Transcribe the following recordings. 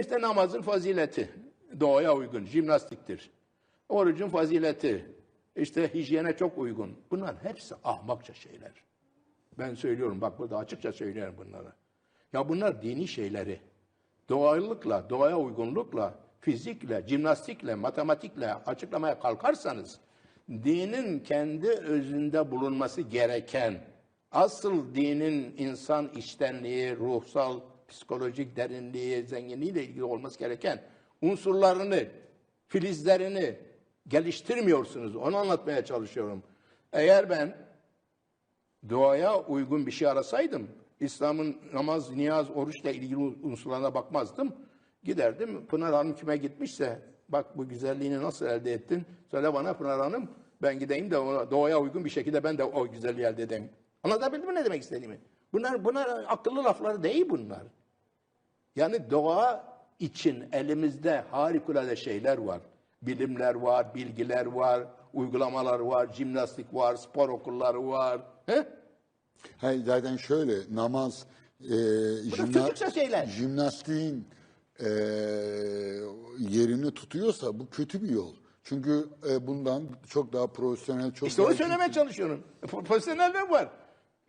İşte namazın fazileti, doğaya uygun, jimnastiktir. Orucun fazileti, işte hijyene çok uygun. Bunlar hepsi ahmakça şeyler. Ben söylüyorum, bak burada açıkça söylüyorum bunları. Ya bunlar dini şeyleri. Doğallıkla, doğaya uygunlukla, fizikle, jimnastikle, matematikle açıklamaya kalkarsanız, dinin kendi özünde bulunması gereken, asıl dinin insan içtenliği, ruhsal, psikolojik derinliği, zenginliğiyle ilgili olması gereken unsurlarını, filizlerini geliştirmiyorsunuz. Onu anlatmaya çalışıyorum. Eğer ben doğaya uygun bir şey arasaydım, İslam'ın namaz, niyaz, oruçla ilgili unsurlarına bakmazdım. Giderdim, Pınar Hanım kime gitmişse, bak bu güzelliğini nasıl elde ettin? Söyle bana Pınar Hanım, ben gideyim de ona doğaya uygun bir şekilde ben de o güzelliği elde edeyim. Anlatabildim mi ne demek istediğimi? Bunlar, bunlar akıllı laflar değil bunlar. Yani doğa için elimizde harikulade şeyler var. Bilimler var, bilgiler var, uygulamalar var, jimnastik var, spor okulları var. He? Hayır zaten şöyle namaz e, jimna- şeyler. jimnastiğin e, yerini tutuyorsa bu kötü bir yol. Çünkü e, bundan çok daha profesyonel, çok İşte daha onu söylemeye çalışıyorum. Profesyoneller var.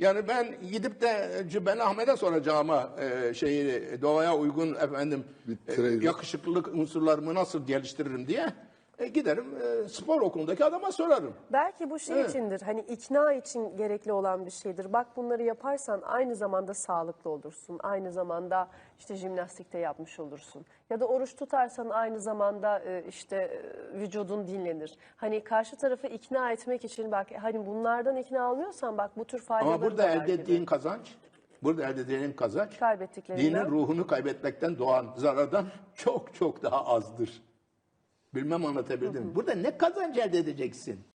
Yani ben gidip de ben Ahmet'e soracağıma e, şeyi doğaya uygun efendim e, yakışıklılık unsurlarımı nasıl geliştiririm diye e, giderim e, spor okulundaki adama sorarım. Belki bu şey içindir. Hani ikna için gerekli olan bir şeydir. Bak bunları yaparsan aynı zamanda sağlıklı olursun. Aynı zamanda işte jimnastikte yapmış olursun. Ya da oruç tutarsan aynı zamanda e, işte e, vücudun dinlenir. Hani karşı tarafı ikna etmek için bak hani bunlardan ikna olmuyorsan bak bu tür faydaları Ama burada da elde ettiğin kazanç, burada elde edilen kazanç Kaybettiklerinden. dinin ruhunu kaybetmekten doğan zarardan çok çok daha azdır. Bilmem anlatabildim. mi? Burada ne kazanç elde edeceksin?